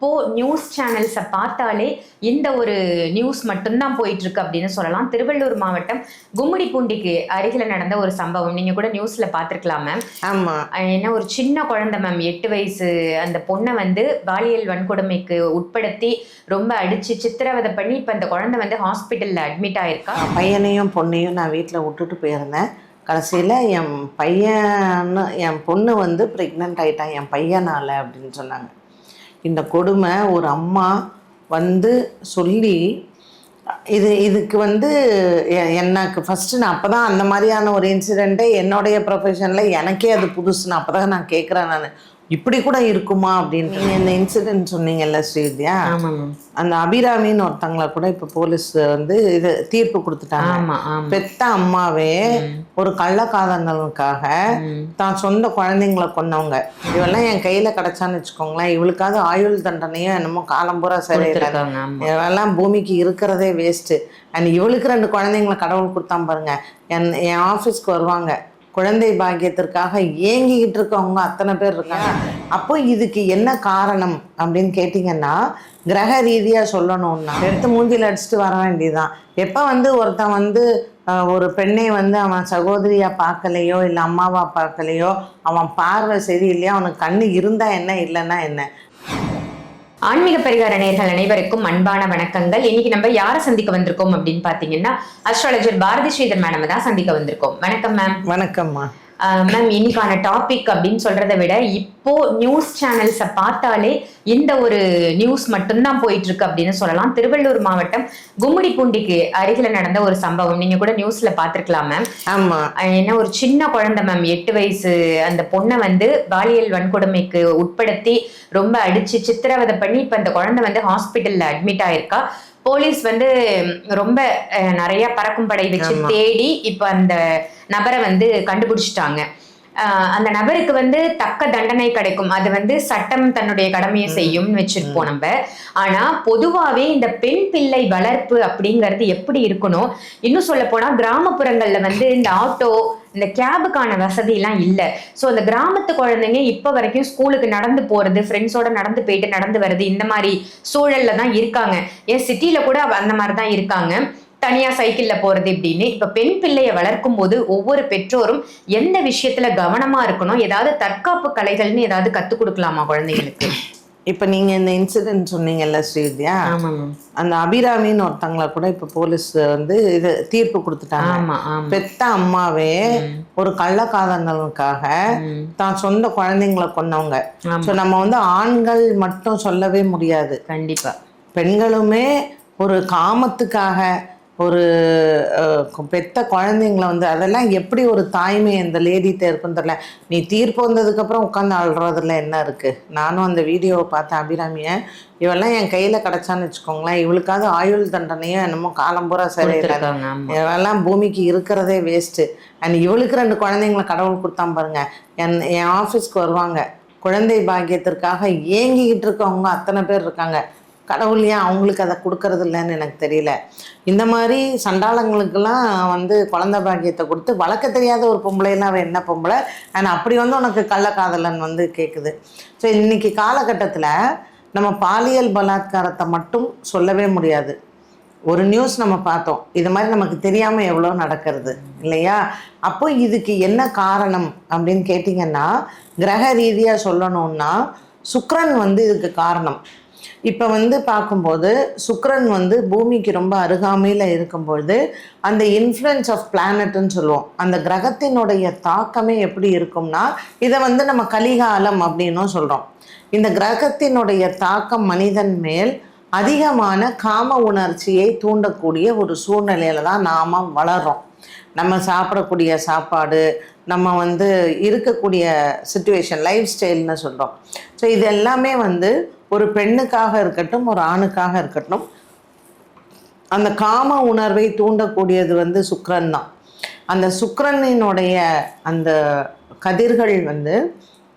இப்போ நியூஸ் சேனல்ஸை பார்த்தாலே இந்த ஒரு நியூஸ் மட்டும்தான் போயிட்டு இருக்கு அப்படின்னு சொல்லலாம். திருவள்ளூர் மாவட்டம் கும்மிடிப்பூண்டிக்கு அருகில் நடந்த ஒரு சம்பவம். நீங்க கூட நியூஸ்ல பார்த்துருக்கலாம் மேம் ஆமா. என்ன ஒரு சின்ன குழந்தை மேம் எட்டு வயசு அந்த பொண்ணை வந்து பாலியல் வன்கொடுமைக்கு உட்படுத்தி ரொம்ப அடிச்சு சித்திரவதை பண்ணி இப்போ அந்த குழந்தை வந்து ஹாஸ்பிட்டல்ல அட்மிட் ஆயிருக்கா? பையனையும் பொண்ணையும் நான் வீட்டில் விட்டுட்டு போயிருந்தேன். கடைசியில் என் பையன்னு என் பொண்ணு வந்து ப்ரெக்னென்ட் ஆயிட்டான். என் பையனால் அப்படின்னு சொன்னாங்க. இந்த கொடுமை ஒரு அம்மா வந்து சொல்லி இது இதுக்கு வந்து எ- எனக்கு ஃபஸ்ட்டு நான் அப்போ தான் அந்த மாதிரியான ஒரு இன்சிடெண்ட்டே என்னுடைய ப்ரொஃபஷனில் எனக்கே அது புதுசு. நான் அப்போ தான் நான் கேட்குறேன் நான். இப்படி கூட இருக்குமா அப்படின்ட்டு நீங்க இந்த இன்சிடென்ட் சொன்னீங்கல்ல ஸ்ரீவித்யா? அந்த அபிராமின்னு ஒருத்தங்கள கூட இப்போ போலீஸ் வந்து இது தீர்ப்பு கொடுத்துட்டாங்க. பெத்த அம்மாவே ஒரு கள்ளக்காதங்களுக்காக தான் சொந்த குழந்தைங்கள கொன்னவங்க. இவெல்லாம் என் கையில கிடைச்சான்னு வச்சுக்கோங்களேன். இவளுக்காவது ஆயுள் தண்டனையும் என்னமோ காலம்பூரா சரியில்லை. இவெல்லாம் பூமிக்கு இருக்கிறதே வேஸ்ட்டு அண்ட் இவளுக்கு ரெண்டு குழந்தைங்கள கடவுள் கொடுத்தான் பாருங்க. என் என் ஆஃபீஸ்க்கு வருவாங்க. குழந்தை பாக்கியத்திற்காக ஏங்கிக்கிட்டு இருக்கவங்க அத்தனை பேர் இருக்காங்க. அப்போ இதுக்கு என்ன காரணம் அப்படின்னு கேட்டிங்கன்னா கிரக ரீதியாக சொல்லணும்னா எடுத்து மூஞ்சில அடிச்சுட்டு வர வேண்டியதுதான். எப்போ வந்து ஒருத்தன் வந்து ஒரு பெண்ணை வந்து அவன் சகோதரியா பார்க்கலையோ இல்லை அம்மாவா பார்க்கலையோ அவன் பார்வை சரியில்லையோ அவனுக்கு கண்ணு இருந்தா என்ன இல்லைன்னா என்ன? ஆன்மீக பரிகார நேர்கள் அனைவருக்கும் அன்பான வணக்கங்கள். இன்னைக்கு நம்ம யாரை சந்திக்க வந்திருக்கோம் அப்படின்னு பாத்தீங்கன்னா அஸ்ட்ராலஜர் பாரதி ஸ்ரீதர் மேடம் தான் சந்திக்க வந்திருக்கோம். வணக்கம் மேம் வணக்கம்மா மேம் இன்னைக்கான டாபிக் அப்படின்னு சொல்றதை விட இப்போ நியூஸ் சேனல்ஸை பார்த்தாலே இந்த ஒரு நியூஸ் மட்டும்தான் போயிட்டு இருக்கு அப்படின்னு சொல்லலாம். திருவள்ளூர் மாவட்டம் கும்மிடிப்பூண்டிக்கு அருகில் நடந்த ஒரு சம்பவம். நீங்க கூட நியூஸ்ல பார்த்துருக்கலாம் மேம் ஆமா. என்ன ஒரு சின்ன குழந்தை மேம் எட்டு வயசு. அந்த பொண்ணை வந்து பாலியல் வன்கொடுமைக்கு உட்படுத்தி ரொம்ப அடிச்சு சித்திரவதை பண்ணி இப்ப அந்த குழந்தை வந்து ஹாஸ்பிட்டல்ல அட்மிட் ஆயிருக்கா. போலீஸ் வந்து ரொம்ப நிறைய பறக்கும் படை வச்சு. தேடி இப்ப அந்த நபரை வந்து கண்டுபிடிச்சிட்டாங்க. அந்த நபருக்கு வந்து தக்க தண்டனை கிடைக்கும். அது வந்து சட்டம் தன்னுடைய கடமையை செய்யும்னு வச்சிருப்போம் நம்ம. ஆனா பொதுவாவே இந்த பெண் பிள்ளை வளர்ப்பு அப்படிங்கிறது எப்படி இருக்கணும்? இன்னும் சொல்ல போனா கிராமப்புறங்கள்ல வந்து இந்த ஆட்டோ இந்த கேபுக்கான வசதியெல்லாம் இல்லை. ஸோ அந்த கிராமத்து குழந்தைங்க இப்போ வரைக்கும் ஸ்கூலுக்கு நடந்து போகிறது ஃப்ரெண்ட்ஸோட நடந்து போயிட்டு நடந்து வர்றது இந்த மாதிரி சூழலில் தான் இருக்காங்க. ஏன் சிட்டியில் கூட அந்த மாதிரி தான் இருக்காங்க. தனியாக சைக்கிளில் போகிறது இப்படின்னு. இப்போ பெண் பிள்ளையை வளர்க்கும் போது ஒவ்வொரு பெற்றோரும் எந்த விஷயத்தில் கவனமாக இருக்கணும்? ஏதாவது தற்காப்பு கலைகள்னு ஏதாவது கற்றுக் கொடுக்கலாமா குழந்தைங்களுக்கு இப்போ நீங்க இந்த இன்சிடென்ட் சொன்னீங்கல்ல ஸ்ரீவித்யா? அந்த அபிராமின்னு ஒருத்தங்கள கூட இப்போ போலீஸ் வந்து இது தீர்ப்பு கொடுத்துட்டாங்க. பெத்த அம்மாவே ஒரு கள்ளக்காதங்களுக்காக. தான் சொந்த குழந்தைங்கள கொன்னவங்க. ஆமா. ஸோ நம்ம வந்து ஆண்கள் மட்டும் சொல்லவே முடியாது. கண்டிப்பா. பெண்களுமே ஒரு காமத்துக்காக ஒரு பெத்த குழந்தைங்கள வந்து அதெல்லாம் எப்படி ஒரு தாய்மை இந்த லேடிட்ட இருக்குன்னு தெரியல. நீ தீர்ப்பு வந்ததுக்கப்புறம் உட்காந்து அழுறதுல என்ன இருக்குது நானும் அந்த வீடியோவை பார்த்தேன் அபிராமியை. இவெல்லாம் என் கையில் கிடச்சான்னு வச்சுக்கோங்களேன். இவளுக்காவது ஆயுள் தண்டனையும் என்னமோ காலம்பூரா சரியில்லை. இவெல்லாம் பூமிக்கு இருக்கிறதே வேஸ்ட்டு அண்ட் இவளுக்கு ரெண்டு குழந்தைங்கள கடவுள் கொடுத்தான் பாருங்க. என் என் ஆஃபீஸ்க்கு வருவாங்க. குழந்தை பாக்கியத்திற்காக ஏங்கிக்கிட்டு இருக்கவங்க அத்தனை பேர் இருக்காங்க. கடவுள் ஏன் அவங்களுக்கு அதை கொடுக்கறது இல்லைன்னு எனக்கு தெரியல. இந்த மாதிரி சண்டாளங்களுக்கெல்லாம் வந்து குழந்தை பாக்கியத்தை கொடுத்து வளர்க்க தெரியாத ஒரு பொம்பளைலாம் அவன் என்ன பொம்பளை? அண்ட் அப்படி வந்து உனக்கு கள்ளக்காதலன் வந்து கேட்குது ஸோ இன்னைக்கு காலகட்டத்தில் நம்ம பாலியல் பலாத்காரத்தை மட்டும் சொல்லவே முடியாது. ஒரு நியூஸ் நம்ம பார்த்தோம். இது மாதிரி நமக்கு தெரியாமல் எவ்வளோ நடக்கிறது இல்லையா? அப்போ இதுக்கு என்ன காரணம் அப்படின்னு கேட்டிங்கன்னா கிரக ரீதியாக சொல்லணும்னா சுக்ரன் வந்து இதுக்கு காரணம். இப்போ வந்து பார்க்கும்போது சுக்ரன் வந்து பூமிக்கு ரொம்ப அருகாமையில் இருக்கும்பொழுது அந்த இன்ஃப்ளூயன்ஸ் ஆஃப் பிளானட்னு சொல்லுவோம். அந்த கிரகத்தினுடைய தாக்கமே எப்படி இருக்கும்னா இதை வந்து நம்ம கலிகாலம் அப்படின்னும் சொல்கிறோம் இந்த கிரகத்தினுடைய தாக்கம் மனிதன் மேல் அதிகமான காம உணர்ச்சியை தூண்டக்கூடிய ஒரு சூழ்நிலையில தான் நாம் வளர்றோம். நம்ம சாப்பிடக்கூடிய சாப்பாடு நம்ம வந்து இருக்கக்கூடிய சுச்சுவேஷன் லைஃப் ஸ்டைல்னு சொல்கிறோம் ஸோ இது எல்லாமே வந்து ஒரு பெண்ணுக்காக இருக்கட்டும் ஒரு ஆணுக்காக இருக்கட்டும் அந்த காம உணர்வை தூண்டக்கூடியது வந்து சுக்ரன் தான். அந்த சுக்ரனினுடைய அந்த கதிர்கள் வந்து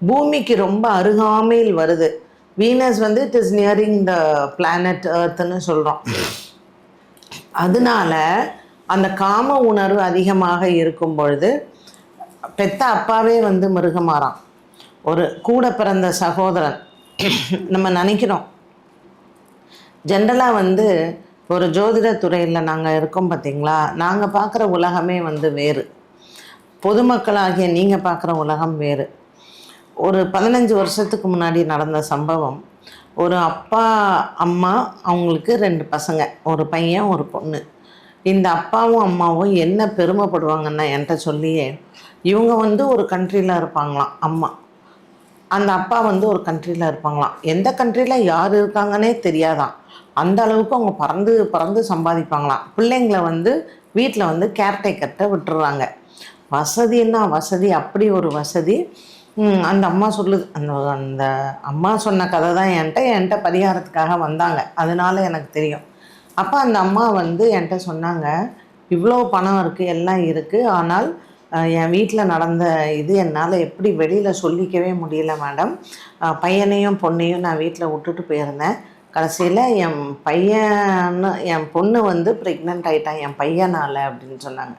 பூமிக்கு ரொம்ப அருகாமையில் வருது. வீனஸ் வந்து it is nearing the planet எர்த்னு சொல்கிறோம் அதனால அந்த காம உணர்வு அதிகமாக இருக்கும் பொழுது பெத்த அப்பாவே வந்து மிருகமாறான். ஒரு கூட பிறந்த சகோதரன். நம்ம நினைக்கிறோம். ஜென்ரலாக வந்து ஒரு ஜோதிட துறையில் நாங்கள் இருக்கோம் பார்த்தீங்களா நாங்கள் பார்க்குற உலகமே வந்து வேறு. பொதுமக்களாகிய நீங்கள் பார்க்குற உலகம் வேறு. ஒரு பதினஞ்சு வருஷத்துக்கு முன்னாடி நடந்த சம்பவம் ஒரு அப்பா அம்மா அவங்களுக்கு ரெண்டு பசங்க ஒரு பையன் ஒரு பொண்ணு. இந்த அப்பாவும் அம்மாவும் என்ன பெருமைப்படுவாங்கன்னா என்கிட்ட சொல்லியே இவங்க வந்து ஒரு கண்ட்ரியில் இருப்பாங்களாம் அம்மா. அந்த அப்பா வந்து ஒரு கண்ட்ரியில் இருப்பாங்களாம். எந்த கண்ட்ரியில் யார் இருக்காங்கன்னே தெரியாதான் அந்த அளவுக்கு அவங்க பறந்து பறந்து சம்பாதிப்பாங்களாம். பிள்ளைங்களை வந்து வீட்டில் வந்து கேர்டேக்கர்கிட்ட விட்டுறாங்க. வசதின்னா வசதி அப்படி ஒரு வசதி. அந்த அம்மா சொல்லுது அந்த அந்த அம்மா சொன்ன கதை தான் என்கிட்ட என்கிட்ட பரிகாரத்துக்காக வந்தாங்க. அதனால எனக்கு தெரியும். அப்போ அந்த அம்மா வந்து என்கிட்ட சொன்னாங்க இவ்வளோ பணம் இருக்குது எல்லாம் இருக்குது ஆனால் என் வீட்டில் நடந்த இது என்னால் எப்படி வெளியில் சொல்லிக்கவே முடியல மேடம். பையனையும் பொண்ணையும் நான் வீட்டில் விட்டுட்டு போயிருந்தேன். கடைசியில் என் பையன் என் பொண்ணு வந்து ப்ரெக்னென்ட் ஆகிட்டான் என் பையனால் அப்படின்னு சொன்னாங்க.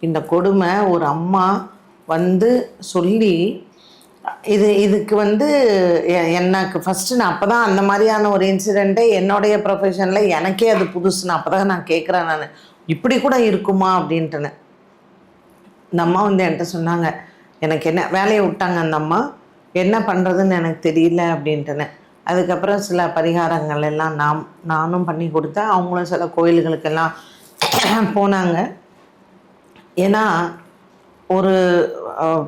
இந்த கொடுமை ஒரு அம்மா வந்து சொல்லி இது இதுக்கு வந்து எ- எனக்கு ஃபஸ்ட்டு நான் அப்போ தான் அந்த மாதிரியான ஒரு இன்சிடெண்ட்டே என்னுடைய ப்ரொஃபஷனில் எனக்கே அது புதுசு நான் அப்போ தான் நான் கேட்குறேன் நான். இப்படி கூட இருக்குமா அப்படின்ட்டுன்னு. இந்த அம்மா வந்து என்கிட்ட சொன்னாங்க எனக்கு என்ன வேலையை விட்டாங்க அந்த அம்மா? என்ன பண்ணுறதுன்னு எனக்கு தெரியல அப்படின்ட்டுன்னு. அதுக்கப்புறம் சில பரிகாரங்கள் எல்லாம் நாம் நானும் பண்ணி கொடுத்தேன். அவங்களும் சில கோயில்களுக்கெல்லாம் போனாங்க. ஏன்னா ஒரு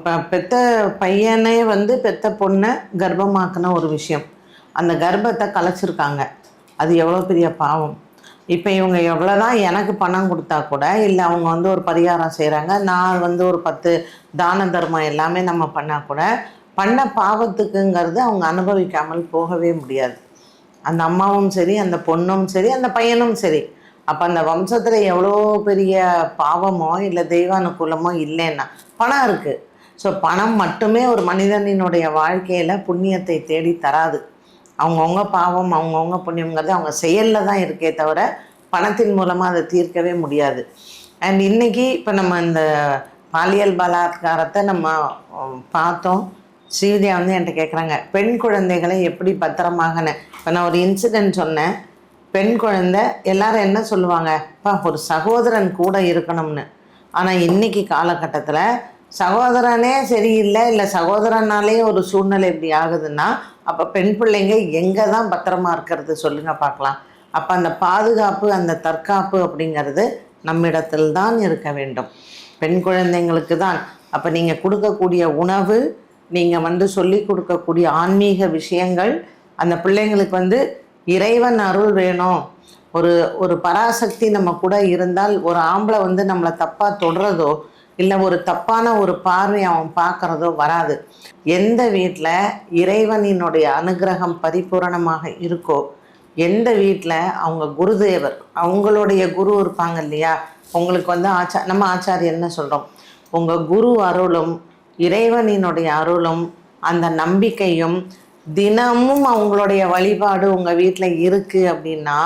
ப- பெத்த பையனே வந்து பெத்த பொண்ணை கர்ப்பமாக்குன ஒரு விஷயம். அந்த கர்ப்பத்தை கலைச்சிருக்காங்க. அது எவ்வளோ பெரிய பாவம். இப்போ இவங்க எவ்வளோதான் எனக்கு பணம் கொடுத்தா கூட இல்லை அவங்க வந்து ஒரு பரிகாரம் செய்கிறாங்க நான் வந்து ஒரு பத்து தான தர்மம் எல்லாமே நம்ம பண்ணால் கூட பண்ண பாவத்துக்குங்கிறது அவங்க அனுபவிக்காமல் போகவே முடியாது. அந்த அம்மாவும் சரி அந்த பொண்ணும் சரி அந்த பையனும் சரி. அப்போ அந்த வம்சத்தில் எவ்வளோ பெரிய பாவமோ இல்லை தெய்வ அனுகூலமோ இல்லைன்னா பணம் இருக்குது ஸோ பணம் மட்டுமே ஒரு மனிதனினுடைய வாழ்க்கையில் புண்ணியத்தை தேடி தராது. அவங்கவுங்க பாவம் அவங்கவுங்க புண்ணியங்கிறது அவங்க செயலில் தான் இருக்கே தவிர பணத்தின் மூலமாக அதை தீர்க்கவே முடியாது. அண்ட் இன்னைக்கு இப்போ நம்ம இந்த பாலியல் பலாத்காரத்தை நம்ம பார்த்தோம். ஸ்ரீவித்யா வந்து என்கிட்ட கேட்குறாங்க பெண் குழந்தைகளை எப்படி பத்திரமாகன இப்போ நான் ஒரு இன்சிடென்ட் சொன்னேன். பெண் குழந்தை எல்லாரும் என்ன சொல்லுவாங்க? இப்போ ஒரு சகோதரன் கூட இருக்கணும்னு. ஆனால் இன்னைக்கு காலகட்டத்தில் சகோதரனே சரியில்லை இல்லை சகோதரனாலே ஒரு சூழ்நிலை இப்படி ஆகுதுன்னா அப்போ பெண் பிள்ளைங்க எங்கே தான் பத்திரமா இருக்கிறது சொல்லுங்க பார்க்கலாம். அப்போ அந்த பாதுகாப்பு அந்த தற்காப்பு அப்படிங்கிறது நம்மிடத்தில் தான் இருக்க வேண்டும். பெண் குழந்தைங்களுக்கு தான் அப்போ நீங்கள் கொடுக்கக்கூடிய உணவு நீங்கள் வந்து சொல்லி கொடுக்கக்கூடிய ஆன்மீக விஷயங்கள் அந்த பிள்ளைங்களுக்கு வந்து இறைவன் அருள் வேணும். ஒரு ஒரு பராசக்தி நம்ம கூட இருந்தால் ஒரு ஆம்பளை வந்து நம்மளை தப்பாக தொடுறதோ இல்லை ஒரு தப்பான ஒரு பார்வை அவன் பார்க்குறதோ வராது. எந்த வீட்டில் இறைவனினுடைய அனுகிரகம் பரிபூரணமாக இருக்கோ எந்த வீட்டில் அவங்க குருதேவர் அவங்களுடைய குரு இருப்பாங்க இல்லையா? உங்களுக்கு வந்து ஆச்சா நம்ம ஆச்சாரியர் என்ன சொல்கிறோம் உங்கள் குரு அருளும் இறைவனினுடைய அருளும் அந்த நம்பிக்கையும் தினமும் அவங்களுடைய வழிபாடு உங்கள் வீட்டில் இருக்குது அப்படின்னா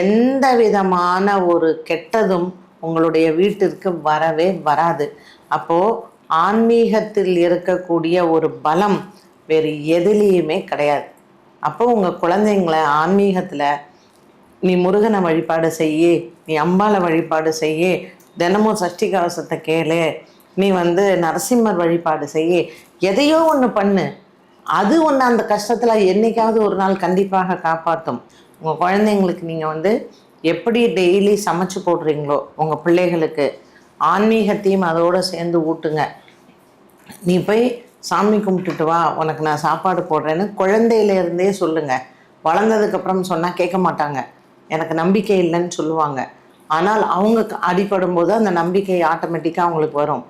எந்த விதமான ஒரு கெட்டதும் உங்களுடைய வீட்டிற்கு வரவே வராது. அப்போது ஆன்மீகத்தில் இருக்கக்கூடிய ஒரு பலம் வேறு எதுலேயுமே கிடையாது. அப்போ உங்கள் குழந்தைங்கள ஆன்மீகத்தில் நீ முருகனை வழிபாடு செய்யி நீ அம்பாளை வழிபாடு செய்யி தினமும் சஷ்டி கவசத்தை கேளு நீ வந்து நரசிம்மர் வழிபாடு செய்யி எதையோ ஒன்று பண்ணு. அது ஒன்று அந்த கஷ்டத்தில் என்னைக்காவது ஒரு நாள் கண்டிப்பாக காப்பாற்றும் உங்கள் குழந்தைங்களுக்கு நீங்கள் வந்து எப்படி டெய்லி சமைச்சு போடுறீங்களோ உங்கள் பிள்ளைகளுக்கு ஆன்மீகத்தையும் அதோடு சேர்ந்து ஊட்டுங்க. நீ போய் சாமி கும்பிட்டுட்டு வா உனக்கு நான் சாப்பாடு போடுறேன்னு குழந்தையில இருந்தே சொல்லுங்க. வளர்ந்ததுக்கப்புறம் சொன்னால் கேட்க மாட்டாங்க. எனக்கு நம்பிக்கை இல்லைன்னு சொல்லுவாங்க. ஆனால் அவங்க க- அடிபடும் போது அந்த நம்பிக்கை ஆட்டோமேட்டிக்காக அவங்களுக்கு வரும்.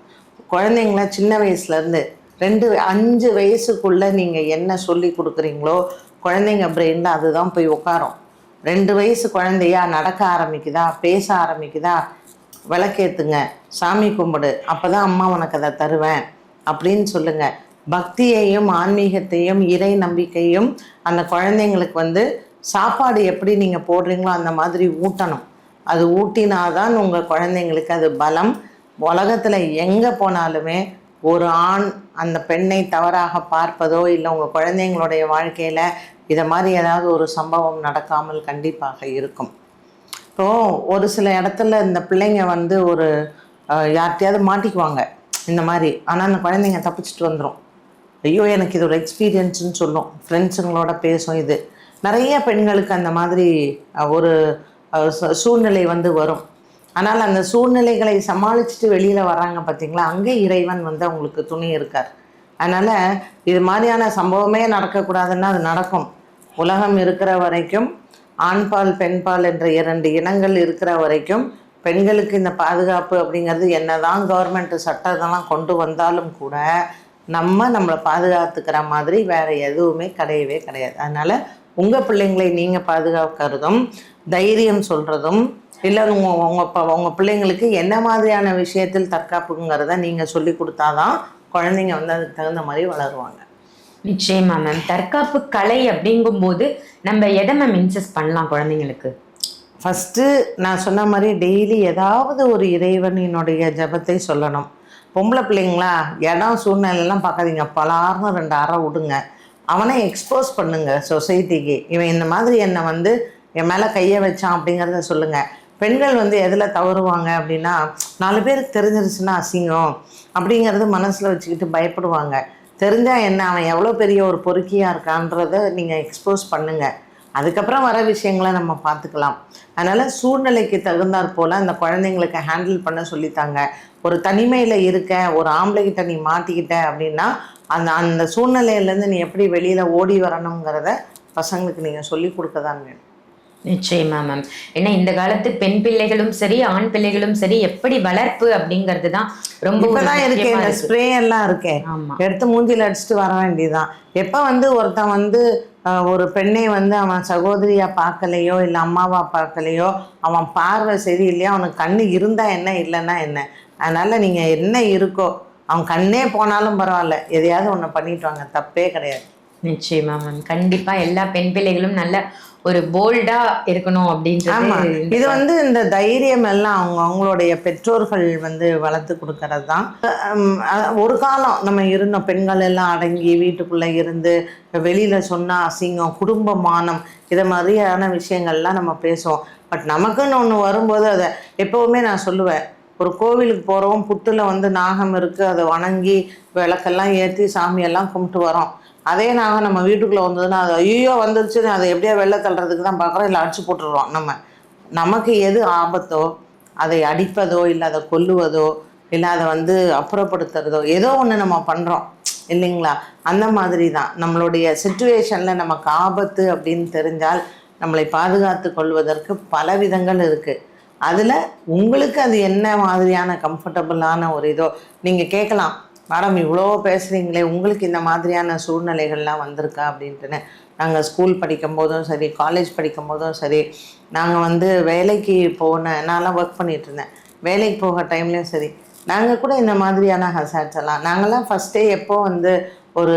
குழந்தைங்கள சின்ன வயசுலேருந்து ரெண்டு அஞ்சு வயசுக்குள்ளே நீங்கள் என்ன சொல்லி கொடுக்குறீங்களோ குழந்தைங்க பிரெயினில் அதுதான் போய் உட்காரும். ரெண்டு வயசு குழந்தையா நடக்க ஆரம்பிக்குதா பேச ஆரம்பிக்குதா? விளக்கேத்துங்க. சாமி கும்பிடு. அப்போ தான் அம்மா உனக்கு அதை தருவேன். அப்படின்னு சொல்லுங்க. பக்தியையும் ஆன்மீகத்தையும் இறை நம்பிக்கையும் அந்த குழந்தைங்களுக்கு வந்து சாப்பாடு எப்படி நீங்கள் போடுறீங்களோ அந்த மாதிரி ஊட்டணும். அது ஊட்டினாதான் உங்கள் குழந்தைங்களுக்கு அது பலம். உலகத்தில் எங்கே போனாலுமே ஒரு ஆண் அந்த பெண்ணை தவறாக பார்ப்பதோ இல்லை உங்கள் குழந்தைங்களுடைய வாழ்க்கையில் இதை மாதிரி ஏதாவது ஒரு சம்பவம் நடக்காமல் கண்டிப்பாக இருக்கும். இப்போது ஒரு சில இடத்துல இந்த பிள்ளைங்க வந்து ஒரு யார்கிட்டையாவது மாட்டிக்குவாங்க. இந்த மாதிரி. ஆனால் அந்த குழந்தைங்க தப்பிச்சிட்டு வந்துடும் ஐயோ எனக்கு இது ஒரு எக்ஸ்பீரியன்ஸ்னு சொல்லும். ஃப்ரெண்ட்ஸுங்களோட பேசும் இது. நிறைய பெண்களுக்கு அந்த மாதிரி ஒரு சூழ்நிலை வந்து வரும். ஆனால் அந்த சூழ்நிலைகளை சமாளிச்சுட்டு வெளியில் வராங்க பார்த்தீங்களா அங்கே இறைவன் வந்து அவங்களுக்கு துணி இருக்கார். அதனால் இது மாதிரியான சம்பவமே நடக்கக்கூடாதுன்னா அது நடக்கும். உலகம் இருக்கிற வரைக்கும் ஆண்பால் பெண்பால் என்ற இரண்டு இனங்கள் இருக்கிற வரைக்கும் பெண்களுக்கு இந்த பாதுகாப்பு அப்படிங்கிறது என்னதான் கவர்மெண்ட் சட்டத்தெல்லாம் கொண்டு வந்தாலும் கூட நம்ம நம்மளை பாதுகாத்துக்கிற மாதிரி வேற எதுவுமே கிடையவே கிடையாது. அதனால உங்க பிள்ளைங்களை நீங்க பாதுகாக்கிறதும் தைரியம் சொல்றதும் இல்லை உங்க உங்க ப- உங்க பிள்ளைங்களுக்கு என்ன மாதிரியான விஷயத்தில் தற்காப்புங்கிறத நீங்க சொல்லி கொடுத்தாதான் குழந்தைங்க வந்து அதுக்கு தகுந்த மாதிரி வளருவாங்க. நிச்சயமா மேம் தற்காப்பு கலை அப்படிங்கும்போது நம்ம எதை மேம் இன்சஸ்ட் பண்ணலாம் குழந்தைங்களுக்கு? ஃபஸ்ட்டு நான் சொன்ன மாதிரி டெய்லி ஏதாவது ஒரு இறைவனினுடைய ஜெபத்தை சொல்லணும். பொம்பளை பிள்ளைங்களா இடம் சூழ்நிலையெல்லாம் பார்க்காதீங்க. பலார்னு ரெண்டு அறை விடுங்க. அவனை எக்ஸ்போஸ் பண்ணுங்க சொசைட்டிக்கு இவன் இந்த மாதிரி என்னை வந்து என் மேலே கையை வச்சான் அப்படிங்கிறத சொல்லுங்க. பெண்கள் வந்து எதில் தவறுவாங்க அப்படின்னா நாலு பேருக்கு தெரிஞ்சிருச்சுன்னா அசிங்கம் அப்படிங்கிறது மனசில் வச்சுக்கிட்டு பயப்படுவாங்க. தெரிஞ்சால் என்ன அவன் எவ்வளோ பெரிய ஒரு பொறுக்கியாக இருக்கான்றத நீங்கள் எக்ஸ்போஸ் பண்ணுங்கள் அதுக்கப்புறம் வர விஷயங்களை நம்ம பார்த்துக்கலாம். அதனால் சூழ்நிலைக்கு தகுந்தாற் போல் அந்த குழந்தைங்களுக்கு ஹேண்டில் பண்ண சொல்லித்தாங்க. ஒரு தனிமையில் இருக்க ஒரு ஆம்பளைகிட்ட நீ மாட்டிக்கிட்ட அப்படின்னா அந்த அந்த சூழ்நிலையிலேருந்து நீ எப்படி வெளியில் ஓடி வரணுங்கிறத பசங்களுக்கு நீங்கள் சொல்லி கொடுக்க தான் வேணும். நிச்சயமா மேம் ஏன்னா இந்த காலத்து பெண் பிள்ளைகளும் சரி ஆண் பிள்ளைகளும் சரி எப்படி வளர்ப்பு அப்படிங்கிறது தான் ரொம்ப இருக்கே இந்த. ஸ்ப்ரே எல்லாம் இருக்கே. ஆமா. எடுத்து மூஞ்சில அடிச்சுட்டு வர வேண்டியதுதான். எப்போ வந்து ஒருத்தன் வந்து ஒரு பெண்ணை வந்து அவன் சகோதரியா பார்க்கலையோ இல்லை அம்மாவா பார்க்கலையோ அவன் பார்வை சரியில்லையோ அவனுக்கு கண்ணு இருந்தா என்ன இல்லைன்னா என்ன? அதனால நீங்க என்ன இருக்கோ அவன் கண்ணே போனாலும் பரவாயில்ல. எதையாவது ஒன்று பண்ணிட்டு வாங்க. தப்பே கிடையாது. நிச்சயமா மேம் கண்டிப்பா எல்லா பெண் பிள்ளைகளும் நல்ல ஒரு போல்டா இருக்கணும் அப்படின்றது இது வந்து இந்த தைரியம் எல்லாம் அவங்க அவங்களுடைய பெற்றோர்கள் வந்து வளர்த்து கொடுக்கறது தான் ஒரு காலம் நம்ம இருந்தோம். பெண்கள் எல்லாம் அடங்கி வீட்டுக்குள்ள இருந்து வெளியில சொன்னா அசிங்கம் குடும்ப மானம் இதை மாதிரியான விஷயங்கள்லாம் நம்ம பேசுவோம். பட் நமக்குன்னு ஒன்று வரும்போது அதை எப்பவுமே நான் சொல்லுவேன். ஒரு கோவிலுக்கு போகிறோம் புத்தில் வந்து நாகம் இருக்குது அதை வணங்கி விளக்கெல்லாம் ஏற்றி சாமியெல்லாம் கும்பிட்டு வரோம். அதே நாங்கள் நம்ம வீட்டுக்குள்ளே வந்ததுன்னா அது ஐயோ வந்துருச்சுன்னு அதை எப்படியோ வெளில தள்ளுறதுக்கு தான் பார்க்குறோம் இல்லை அடிச்சு போட்டுடுறோம் நம்ம நமக்கு எது ஆபத்தோ அதை அடிப்பதோ இல்லை அதை கொல்லுவதோ இல்லை அதை வந்து அப்புறப்படுத்துறதோ ஏதோ ஒன்று நம்ம பண்ணுறோம் இல்லைங்களா? அந்த மாதிரி தான் நம்மளுடைய சுச்சுவேஷனில் நமக்கு ஆபத்து அப்படின்னு தெரிஞ்சால் நம்மளை பாதுகாத்து கொள்வதற்கு பல விதங்கள் இருக்குது அதில் உங்களுக்கு அது என்ன மாதிரியான கம்ஃபர்டபுளான ஒரு இதோ நீங்கள் கேட்கலாம். மேடம் இவ்வளோ பேசுகிறீங்களே உங்களுக்கு இந்த மாதிரியான சூழ்நிலைகள்லாம் வந்திருக்கா? அப்படின்ட்டுன்னு. நாங்கள் ஸ்கூல் படிக்கும் போதும் சரி காலேஜ் படிக்கும் போதும் சரி நாங்கள் வந்து வேலைக்கு போன நான்லாம் ஒர்க் பண்ணிட்டு இருந்தேன் வேலைக்கு போக டைம்லேயும் சரி நாங்கள் கூட இந்த மாதிரியான ஹசாட்ஸ் எல்லாம் நாங்கள்லாம் ஃபஸ்ட்டே எப்போ வந்து ஒரு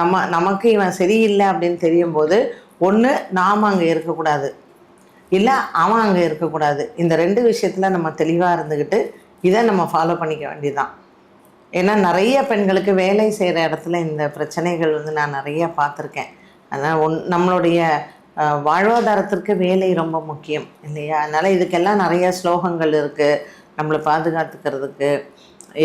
நம்ம நமக்கு இவன் சரியில்லை அப்படின்னு தெரியும் போது ஒன்று நாம் அங்கே இருக்கக்கூடாது. இல்லை அவன் அங்கே இருக்கக்கூடாது. இந்த ரெண்டு விஷயத்தில் நம்ம தெளிவாக இருந்துக்கிட்டு இதை நம்ம ஃபாலோ பண்ணிக்க வேண்டியதுதான். ஏன்னா நிறைய பெண்களுக்கு வேலை செய்கிற இடத்துல இந்த பிரச்சனைகள் வந்து நான் நிறைய பார்த்துருக்கேன். அதனால் ஒன் நம்மளுடைய வாழ்வாதாரத்திற்கு வேலை ரொம்ப முக்கியம் இல்லையா? அதனால் இதுக்கெல்லாம் நிறைய ஸ்லோகங்கள் இருக்குது நம்மளை பாதுகாத்துக்கிறதுக்கு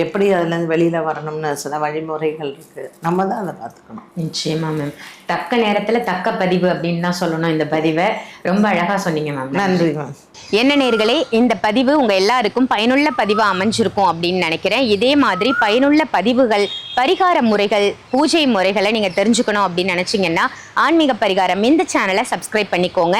எப்படி அதுலேருந்து வெளியில் வரணும்னு சில வழிமுறைகள் இருக்குது நம்ம தான் அதை பார்த்துக்கணும். நிச்சயமா மேம் தக்க நேரத்துல தக்க பதிவு அப்படின்னு தான் சொல்லணும் இந்த பதிவை. ரொம்ப அழகா சொன்னீங்க மேம் நன்றி மேம் என்ன நேர்களே இந்த பதிவு உங்க எல்லாருக்கும் பயனுள்ள பதிவா அமைஞ்சிருக்கும் அப்படின்னு நினைக்கிறேன். இதே மாதிரி பயனுள்ள பதிவுகள் பரிகார முறைகள் பூஜை முறைகளை நீங்க தெரிஞ்சுக்கணும் அப்படின்னு நினைச்சீங்கன்னா ஆன்மீக பரிகாரம் இந்த சேனலை சப்ஸ்கிரைப் பண்ணிக்கோங்க.